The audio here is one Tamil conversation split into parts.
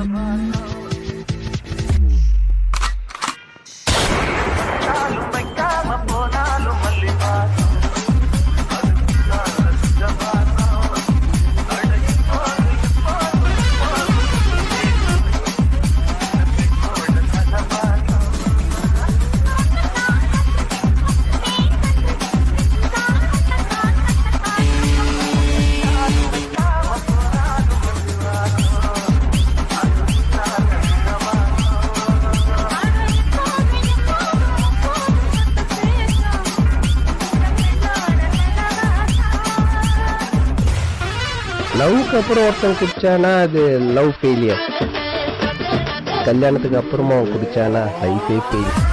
I'm லவ்க்கு அப்புறம் ஒருத்தன் குடிச்சானா அது லவ் ஃபெயிலியர் கல்யாணத்துக்கு அப்புறமா அவன் குடிச்சானா? லைஃபே ஃபெயிலியர்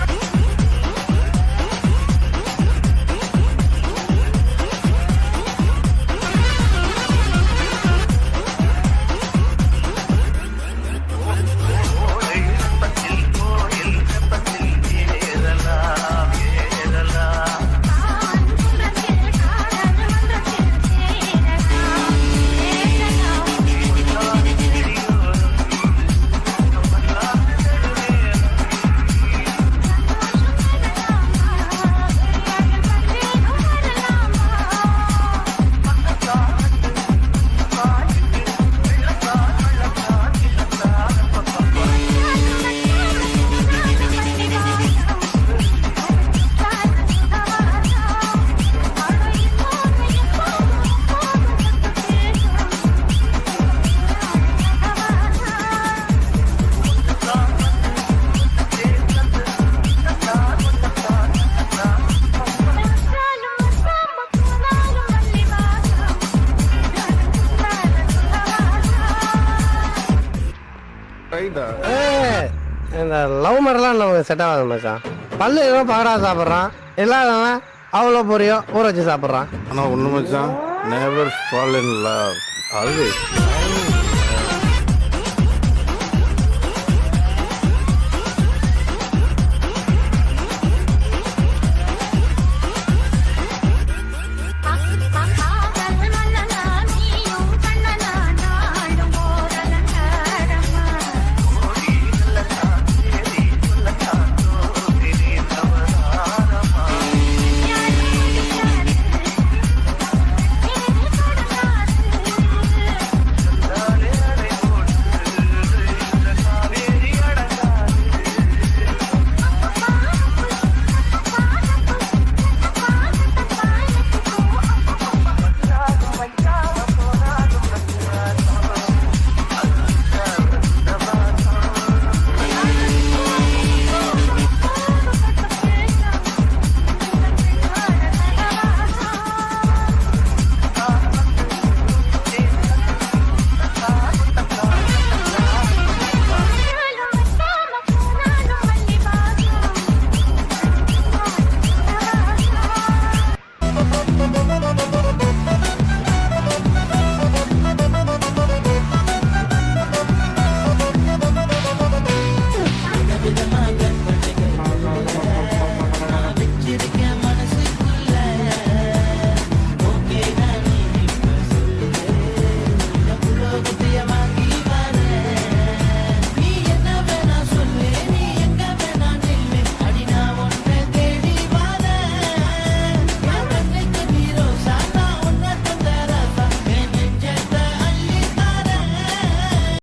இந்த லவ் மாதிரிலாம் நமக்கு செட் ஆகாது மச்சான். பல்லு ஏதோ பகடா சாப்பிட்றான். இல்லாதவன் அவ்வளோ பொரியோ ஊற வச்சு சாப்பிட்றான். ஆனா ஒண்ணு மச்சான் never fall in love always